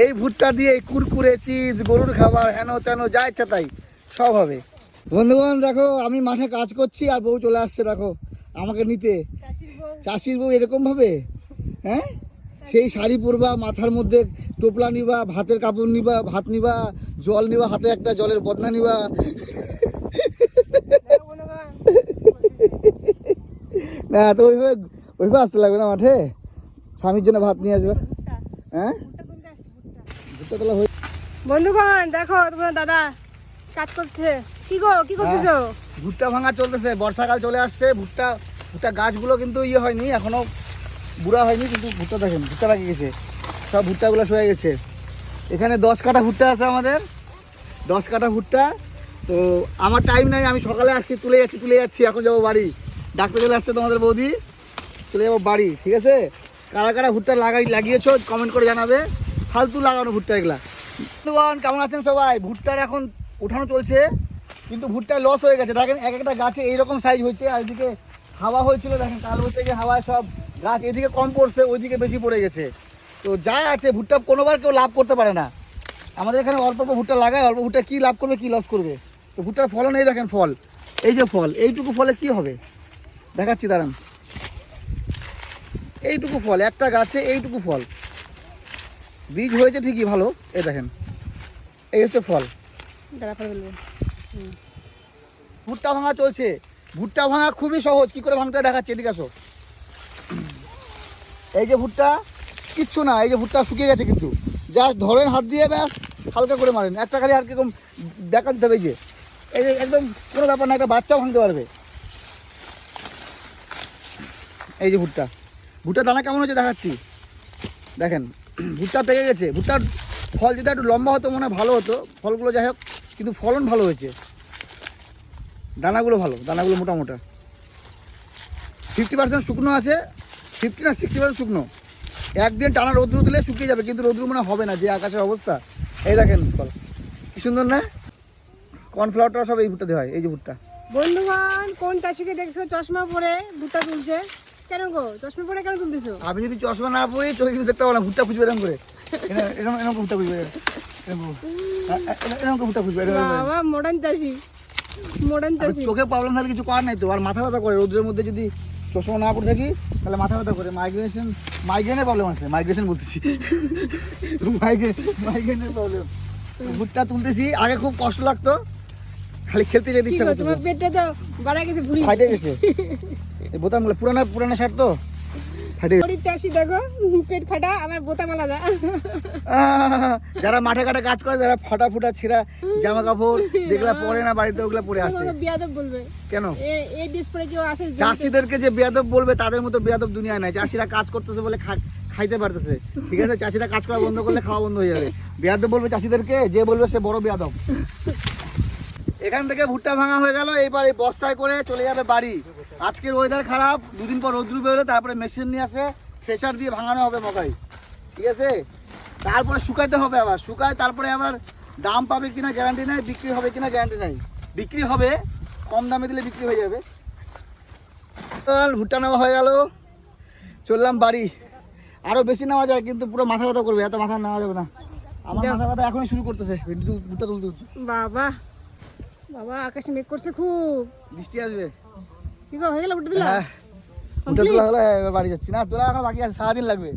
এই ভুট্টা দিয়ে কুরকুরে চিজ গরুর খাবার হেন তেন যা ইচ্ছা তাই সব হবে। বন্ধুগণ দেখো আমি মাঠে কাজ করছি আর বউ চলে আসছে দেখো আমাকে নিতে। চাষির বউ? এরকম ভাবে? হ্যাঁ? সেই শাড়ি পরবা মাথার মধ্যে টোপলা নিবা ভাতের কাপড় নিবা ভাত নিবা জল নিবা হাতে একটা জলের বদনা নিবা। না তো ওইভাবে ওইভাবে আসতে লাগবে না মাঠে? স্বামীর জন্য ভাত নিয়ে আসবে। হ্যাঁ? ভুট্টা তোলা হয়ে বন্ধুগণ দেখো তোমার দাদা কাজ করছে। কি গো কি করতেছো? ভুট্টা ভাঙা চলতেছে বর্ষাকাল চলে আসছে ভুট্টা ভুট্টা গাছগুলো কিন্তু ইয়ে হয়নি এখনও বুড়া হয়নি কিন্তু ভুট্টা দেখেন ভুট্টা রাখে গেছে। সব ভুট্টাগুলো শুয়ে গেছে। এখানে দশ কাটা ভুট্টা আছে আমাদের। দশ কাটা ভুট্টা। তো আমার টাইম নাই আমি সকালে আসছি তুলে যাচ্ছি তুলে যাচ্ছি এখন যাব বাড়ি। ডাক্তার চলে আসছে তোমাদের বৌদি। চলে যাব বাড়ি ঠিক আছে? কারা কারা ভুট্টা লাগাই লাগিয়েছো কমেন্ট করে জানাবে। ফালতু লাগানো ভুট্টা এগুলা। বন্ধুগণ, কেমন আছেন সবাই? ভুট্টার এখন উঠানো চলছে কিন্তু ভুট্টা লস হয়ে গেছে। দেখেন এক একটা গাছে এইরকম সাইজ হয়েছে আর এদিকে হাওয়া হয়েছিল দেখেন কাল থেকে হাওয়ায় সব গাছ এদিকে কম পড়ছে ওইদিকে বেশি পড়ে গেছে। তো যা আছে ভুট্টা কোনোবার কেউ লাভ করতে পারে না। আমাদের এখানে অল্প অল্প ভুট্টা লাগায় অল্প ভুট্টা কী লাভ করবে কী লস করবে? তো ভুট্টার ফলন এই দেখেন ফল। এই যে ফল এইটুকু ফলে কি হবে? দেখাচ্ছি দাঁড়ান। এইটুকু ফল একটা গাছে এইটুকু ফল। বীজ হয়েছে ঠিকই ভালো এই দেখেন। এই হচ্ছে ফল। ভুট্টা ভাঙা চলছে। ভুট্টা ভাঙা খুবই সহজ কি করে ভাঙতে দেখাচ্ছি এদিকে আসো। এই যে ভুট্টা কিচ্ছু না এই যে ভুট্টা শুকিয়ে গেছে কিন্তু। জাস্ট ধরেন হাত দিয়ে ব্যাস হালকা করে মারেন। একটা খালি আর কীরকম দেখা দিতে হবে যে। এই যে একদম কোনো ব্যাপার না একটা বাচ্চাও ভাঙতে পারবে। এই যে ভুট্টা। ভুট্টা দানা কেমন হচ্ছে দেখাচ্ছি। দেখেন ভুট্টা পেকে গেছে। ভুট্টার ফল যদি একটু লম্বা হতো মনে ভালো হতো। ফলগুলো যাই হোক, কিন্তু ফলন ভালো হয়েছে। দানাগুলো ভালো, দানাগুলো মোটা মোটা। ফিফটি পার্সেন্ট শুকনো আছে, ফিফটি না সিক্সটি পার্সেন্ট শুকনো। একদিন টানা রৌদ্র দিলে শুকিয়ে যাবে, কিন্তু রৌদ্র মনে হবে না, যে আকাশের অবস্থা। এই দেখেন, ফল। কি সুন্দর না? কর্নফ্লাওয়ারটা সব এই ভুট্টা দেওয়া হয়, এই যে ভুট্টা। বন্ধুগণ, কোন চাষিকে দেখছ? চশমা পরে ভুট্টা তুলছে। কেন গো? চশমা পরে কেন তুলতেছো আমি যদি চশমা না পরি চোখে কিছু দেখতে পাবো না ভুট্টা খুঁজবে এরকম করে। এরকম- এরকম ভুট্টা খুঁজবে এরকম ভুট্টা খুঁজবে। বাবা মডার্ন চাষি। মডার্ন চাষি। চোখে প্রবলেম থাকলে কিছু করার নাই তো আর মাথা ব্যথা করে। রোদ্রের মধ্যে যদি চশমা না পরে থাকি তাহলে মাথা ব্যথা করে। মাইগ্রেশন মাইগ্রেনের প্রবলেম আছে। মাইগ্রেশন বলতেছি। মাইগ্রেন মাইগ্রেনের প্রবলেম ভুট্টা তুলতেছি আগে খুব কষ্ট লাগতো। খালি খেলতে যেতে ইচ্ছা গো করতো তোমার পেটটা তো বাড়া গেছে ভুলি ফাটে গেছে। এই বোতামগুলো পুরানো পুরানো শার্ট তো? ফাটে চাষি দেখো পেট ফাটা আবার বোতাম আলাদা। যারা মাঠে ঘাটে কাজ করে যারা ফাটা ফুটা ছেঁড়া জামা কাপড় যেগুলা পরে না বাড়িতে ওগুলা পরে আসে। বিয়াদব বলবে। কেন? এই ড্রেস পরে কেউ আসে চাষিদেরকে যে বেয়াদব বলবে তাদের মতো বেয়াদব দুনিয়া নাই। চাষিরা কাজ করতেছে বলে খাইতে পারতেছে। ঠিক আছে? চাষিরা কাজ করা বন্ধ করলে খাওয়া বন্ধ হয়ে যাবে। বেয়াদব বলবে চাষিদেরকে যে বলবে সে বড় বেয়াদব। এখান থেকে ভুট্টা ভাঙা হয়ে গেল এবার এই বস্তায় করে চলে যাবে বাড়ি। আজকের ওয়েদার খারাপ দুদিন পর রোদ্রু বেরোলে তারপরে মেশিন নিয়ে আসে থ্রেশার দিয়ে ভাঙানো হবে মকাই। ঠিক আছে? তারপরে শুকাইতে হবে আবার শুকায় তারপরে আবার দাম পাবে কিনা গ্যারান্টি নাই বিক্রি হবে কিনা গ্যারান্টি নাই। বিক্রি হবে কম দামে দিলে বিক্রি হয়ে যাবে। ভুট্টা নেওয়া হয়ে গেল চললাম বাড়ি। আরও বেশি নেওয়া যায় কিন্তু পুরো মাথা ব্যথা করবে এত মাথা নেওয়া যাবে না। আমার মাথা ব্যথা এখনই শুরু করতেছে ভুট্টা- তুলতে। বাবা। বাবা আকাশে মেঘ করছে খুব। বৃষ্টি আসবে। কি গো হয়ে গেল ভুট্টা দিলা? হ্যাঁ। তোলা হলে এবার বাড়ি যাচ্ছি। না তোলা এখন বাকি আছে সারাদিন লাগবে।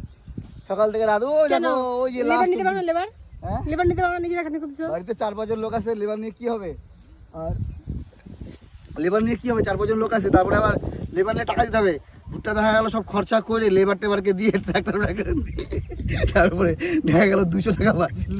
সকাল থেকে রাত ওই দেখো ওই যে লেবার নিতে পারো না লেবার হ্যাঁ? লেবার নিতে পারো না নিজেরা খাতে করতেছো? বাড়িতে চার পাঁচজন লোক আছে লেবার নিয়ে কি হবে? আর লেবার নিয়ে কি হবে? চার পাঁচজন লোক আছে তারপরে আবার লেবার নিয়ে টাকা দিতে হবে। ভুট্টা দেখা গেল সব খরচা করে লেবার টেবারকে দিয়ে ট্রাক্টর ট্রাক্টর দিয়ে তারপরে দেখা গেল দুশো টাকা বাঁচছিল